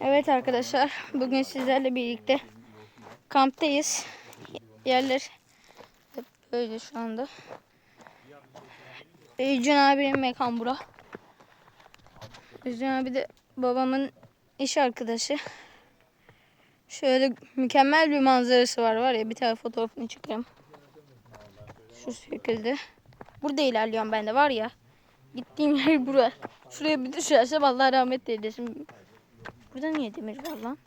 Evet arkadaşlar bugün sizlerle birlikte kamptayız. Yerler böyle şu anda. Ecun abinin mekan bura. Ecun abi de babamın iş arkadaşı. Şöyle mükemmel bir manzarası var var ya bir tane fotoğrafını çıkarım. Şu şekilde. Burada ilerliyorum ben de var ya. Gittiğim yer bura. Şuraya bir düşersem Allah rahmet eylesin. Burada niye demir var lan?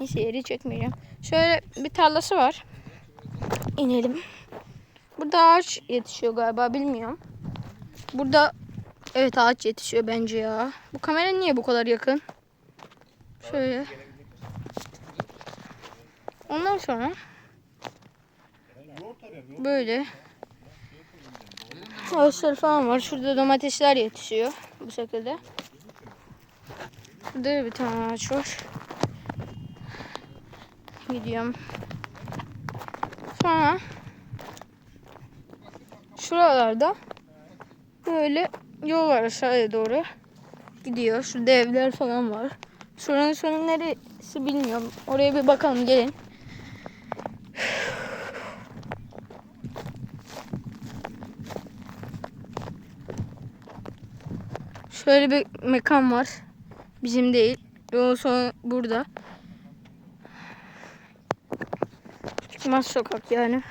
Neyse yeri çekmeyeceğim. Şöyle bir tarlası var. İnelim. Burada ağaç yetişiyor galiba bilmiyorum. Burada evet ağaç yetişiyor bence ya. Bu kamera niye bu kadar yakın? Şöyle. Ondan sonra böyle ağaçlar falan var. Şurada domatesler yetişiyor bu şekilde. Burada da bir tane ağaç var. Gidiyorum. Sonra şuralarda böyle yol var aşağıya doğru. Gidiyor. Şurada evler falan var. Şuranın sonu neresi bilmiyorum. Oraya bir bakalım gelin. Şöyle bir mekan var. Bizim değil. Yolun sonu burada. Çıkmaz sokak yani.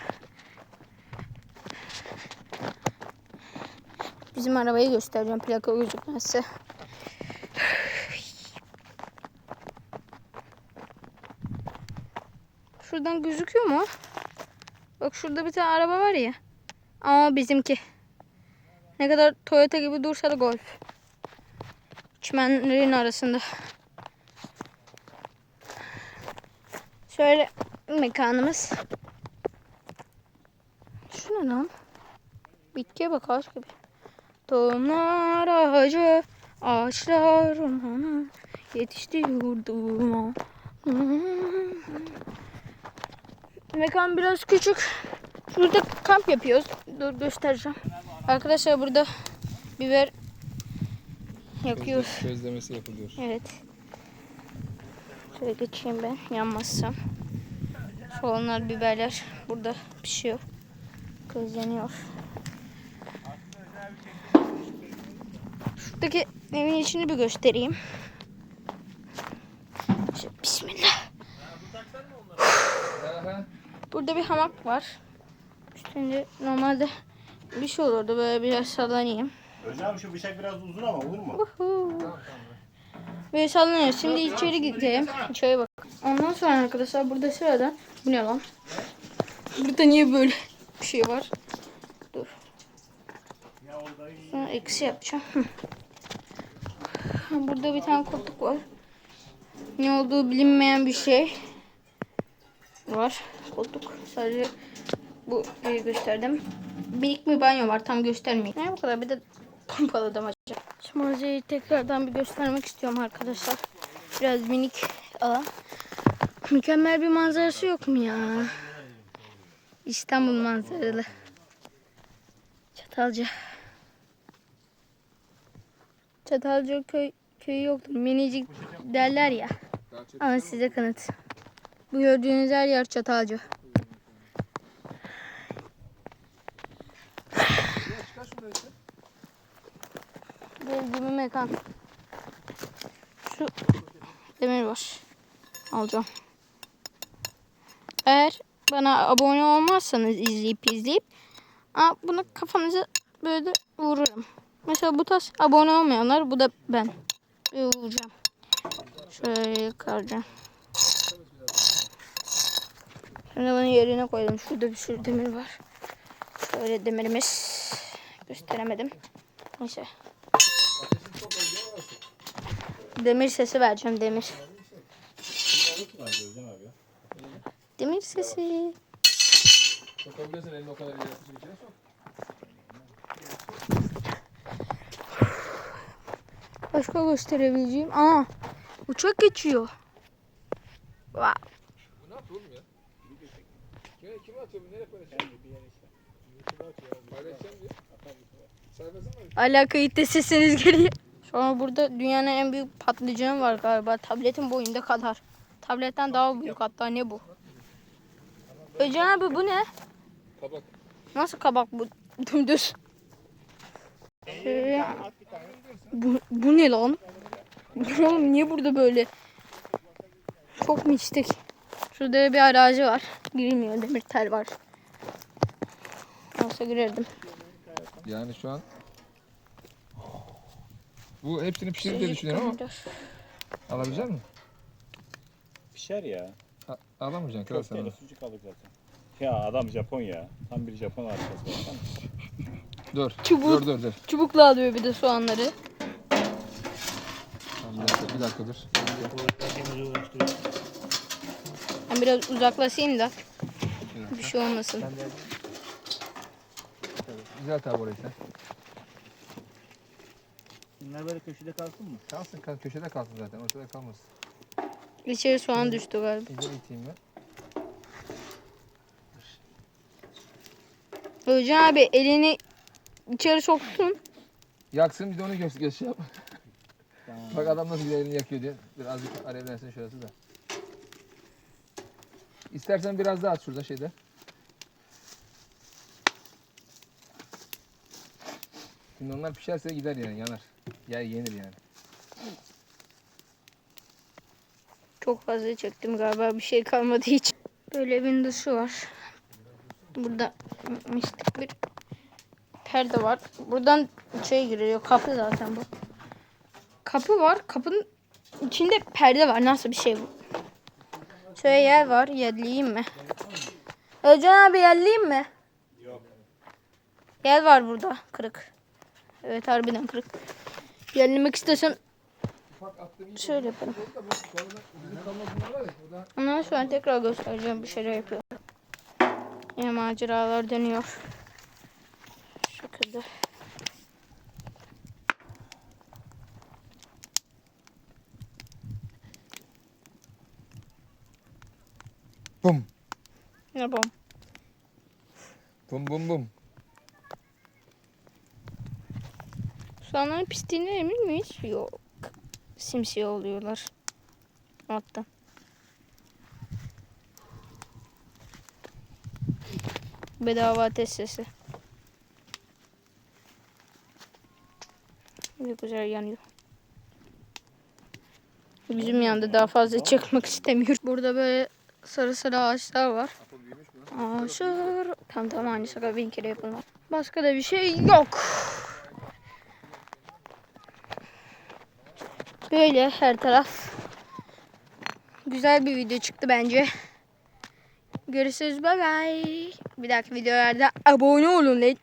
Bizim arabayı göstereceğim plaka gözükmezse. Şuradan gözüküyor mu? Bak şurada bir tane araba var ya. Ama bizimki. Ne kadar Toyota gibi dursa da Golf. Çimenlerin arasında. Şöyle mekanımız. Şu ne lan? Bitkiye bak ağaç gibi. Tohumlar ağacı, ağaçlar ormanı, yetişti yurduma. Mekan biraz küçük. Burada kamp yapıyoruz. Dur göstereceğim. Arkadaşlar burada biber yakıyoruz. Közlemesi yapılıyor. Evet. Şöyle geçeyim ben yanmazsam. Soğanlar, biberler burada pişiyor. Közleniyor. Şuradaki evin içini bir göstereyim. Bismillah. Burada bir hamak var. Üstünde normalde bir şey olurdu böyle biraz sallanayım. Hocam şu bıçak biraz uzun ama olur mu? Böyle sallanıyor. Şimdi içeri gidelim. İçeri bak. Ondan sonra arkadaşlar burada sırada bu ne lan? Burada niye böyle bir şey var? Dur. Sonra eksi yapacağım. Hı. Burada bir tane koltuk var. Ne olduğu bilinmeyen bir şey var. Koltuk. Sadece bu gösterdim. Minik bir banyo var. Tam göstermeyeyim. Ne bu kadar bir de pompaladım acaba. Şu manzarayı tekrardan bir göstermek istiyorum arkadaşlar. Biraz minik alan. Mükemmel bir manzarası yok mu ya? İstanbul manzaralı. Çatalca. Çatalca köy köyü yoktur. Minicik derler ya. Ama size kanıt. Bu gördüğünüz her yer Çatalca. Dev gibi mekan. Şu demir var. Alacağım. Eğer bana abone olmazsanız izleyip izleyip aa, bunu kafanıza böyle vururum. Mesela bu tas abone olmayanlar bu da ben. Böyle vuracağım. Şöyle yıkaracağım. Şimdi bunu yerine koydum. Şurada bir sürü demir var. Şöyle demirimiz. Gösteremedim. Neyse. Demir sesi vereceğim demir. Demir sesi. Sokabilirsin elini o kadar yaratıcı içine sok. Başka gösterebileceğim. Aa, uçak geçiyor. Wow. Bu ne yapıyor oğlum ya? Kime, kime atıyor bu? Nereye paylaşacağım? Paylaşacağım diyor. Hala kayıtta sesiniz geliyor. Sonra burada dünyanın en büyük patlıcanı var galiba. Tabletin boyunda kadar. Tabletten daha büyük hatta ne bu? Özcan abi bu ne? Kabak. Nasıl kabak bu? Dümdüz. Şey, bu, bu ne lan? Oğlum niye burada böyle? Çok mistik. Şurada bir arazi var. Girilmiyor. Demir tel var. Olsa girerdim. Yani şu an bu hepsini pişirir diye düşünüyorum ama alabilecek misin? Pişer ya. A- alamayacaksın kral sen onu. Sucuk alır zaten. Ya adam Japon ya. Tam bir Japon harikası. baksana. Dur. Çubuk. Dur dur dur. Çubukla alıyor bir de soğanları. Tamam, bir dakika, bir dakika dur. Ben biraz uzaklaşayım da bir şey olmasın. Güzel tabi orayı sen. Bunlar böyle köşede kalsın mı? Kalsın kal köşede kalsın zaten ortada kalmasın. İçeri soğan düştü galiba. İyice iteyim ben. Özcan abi elini içeri soktun. Yaksın bir de onu göz göz şey yap. Tamam. Bak adam nasıl güzel elini yakıyor diye. Birazcık alevlensin şurası da. İstersen biraz daha at şurada şeyde. Şimdi onlar pişerse gider yani yanar. Ya yenir yani. Çok fazla çektim galiba bir şey kalmadı hiç. Böyle bir dışı var. Burada mistik bir perde var. Buradan şey giriyor. Kapı zaten bu. Kapı var. Kapının içinde perde var. Nasıl bir şey bu? Şöyle yer var. Yerleyeyim mi? Özcan abi yerleyeyim mi? Yok. Yer var burada. Kırık. Evet harbiden kırık. Yerlemek istesem şöyle yaparım. Ama şu an tekrar göstereceğim bir şeyler yapıyor. Yine maceralar dönüyor. Şu şekilde. bum. Ne yapalım? Bum bum bum. Soğanların piştiğine emin miyiz? Yok. Simsiyah oluyorlar. Hatta. Bedava ateş sesi. Ne güzel yanıyor. Yüzüm yandı daha fazla çekmek istemiyorum. Burada böyle sarı sarı ağaçlar var. Ağaçlar. Tamam tamam aynı şaka bin kere yapılmaz. Başka da bir şey yok. Böyle her taraf. Güzel bir video çıktı bence. Görüşürüz bye bye. Bir dahaki videolarda abone olun.